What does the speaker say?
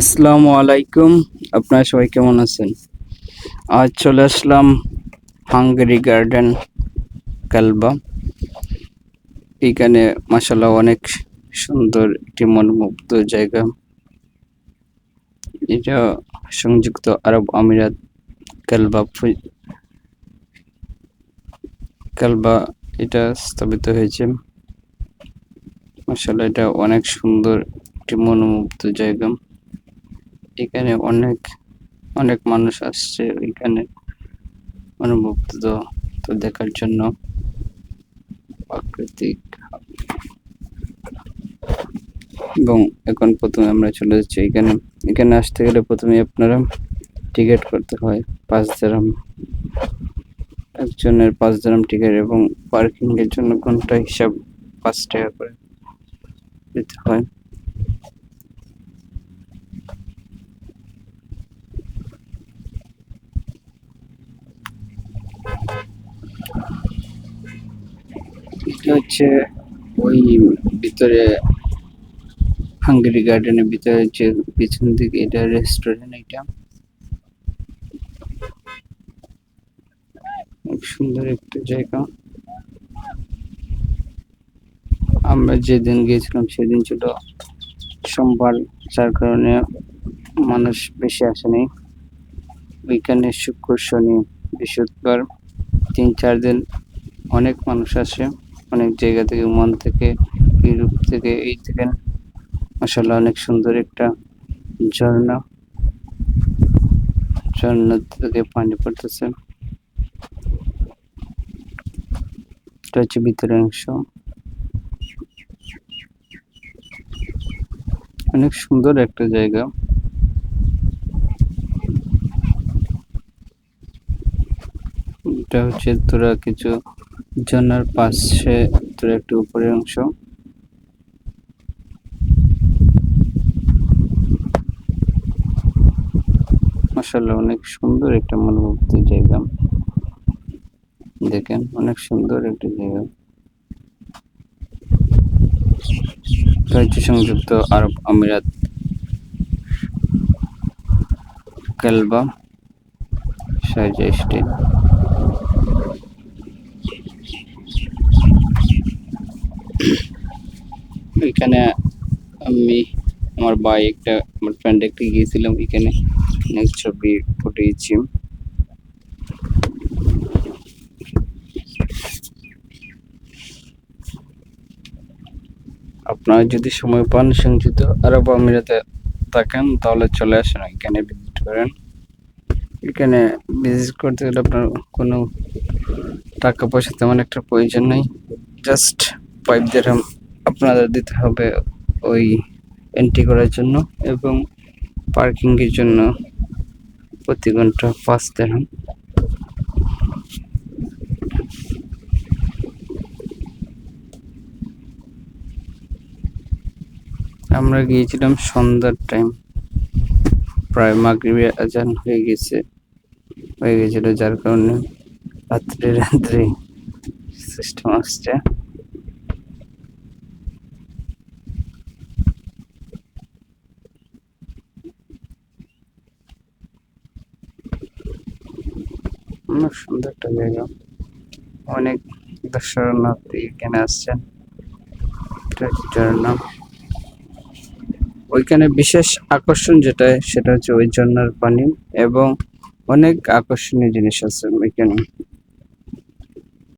আসসালামু আলাইকুম। আপনারা সবাই কেমন আছেন? আজ চলে আসলাম হাঙ্গেরি গার্ডেন কালবা। এখানে মাসাল্লাহ অনেক সুন্দর একটি মনমুগ্ধ জায়গা। এটা সংযুক্ত আরব আমিরাত কালবা কালবা এটা স্থাপিত হয়েছে। মাসাল্লাহ এটা অনেক সুন্দর একটি মনোমুগ্ধ জায়গা। এখানে অনেক অনেক মানুষ আসছে এখানে অনুভূত তো দেখার জন্য। প্রাকৃতিক। এবং এখন প্রথমে আমরা চলে যাচ্ছি এখানে। এখানে আসতে গেলে প্রথমে আপনারা টিকিট করতে হয়, পাঁচ দারাম একজনের পাঁচ দারাম টিকিট এবং পার্কিং এর জন্য ঘণ্টা হিসাব পাঁচ টাকা করে দিতে হয়। এটা হচ্ছে ওই ভিতরে হাঙ্গেরি গার্ডেনের ভিতরে যে পিছন দিকে এটা রেস্টুরেন্ট এটা খুব সুন্দর একটা জায়গা। আমরা যেদিন গিয়েছিলাম সেদিন ছিল সোমবার, যার কারণে মানুষ বেশি আসেনি ওইখানে শুক্র, শনি, বৃহস্পতিবার তিন চার দিন অনেক মানুষ আসে। অনেক জায়গা থেকে ওমান থেকে ইউরোপ থেকে, এই থেকে। মাসাল্লাহ অনেক সুন্দর একটা ঝর্ণা। ঝর্ণা থেকে পানি পড়তেছে। এটা হচ্ছে ভিতরের অংশ। অনেক সুন্দর একটা জায়গা। এটা হচ্ছে তোরা কিছু ঝর্ণার পাশে তোরা একটু উপরের অংশ। মাসাল্লাহ অনেক সুন্দর একটা মনোমুগ্ধ জায়গা। দেখেন, অনেক সুন্দর একটা জায়গা। রাজ্য সংযুক্ত আরব আমিরাত। Kalba, Sharjah state. এখানে আমি আমার ভাই একটা, আমার ফ্রেন্ড একটা গিয়েছিলাম এখানে। অনেক ছবি ফুটিয়েছি আপনারা যদি সময় পান, সংযুক্ত আরব আমিরাতে থাকেন, তাহলে চলে আসেন এখানে ভিজিট করেন। এখানে ভিজিট করতে গেলে আপনার কোনো টাকা পয়সা তেমন একটা প্রয়োজন নেই। জাস্ট ফাইভ দেড়হাম আপনাদের দিতে হবে ওই এন্ট্রি করার জন্য এবং পার্কিং এর জন্য প্রতি ঘণ্টা পাঁচ দেড়হাম আমরা গিয়েছিলাম সন্ধ্যার টাইম প্রায় মাগরিবে আজান হয়ে গেছে, হয়ে গেছিল যার কারণে রাত্রে রাত্রে সিস্টেম আসছে। অনেক সুন্দর একটা জায়গা। অনেক দর্শনার্থী এখানে আসছেন। ঝর্ণা ওইখানে বিশেষ আকর্ষণ যেটা, সেটা হচ্ছে ওই ঝর্ণার পানি এবং অনেক আকর্ষণীয় জিনিস আছে ওইখানে।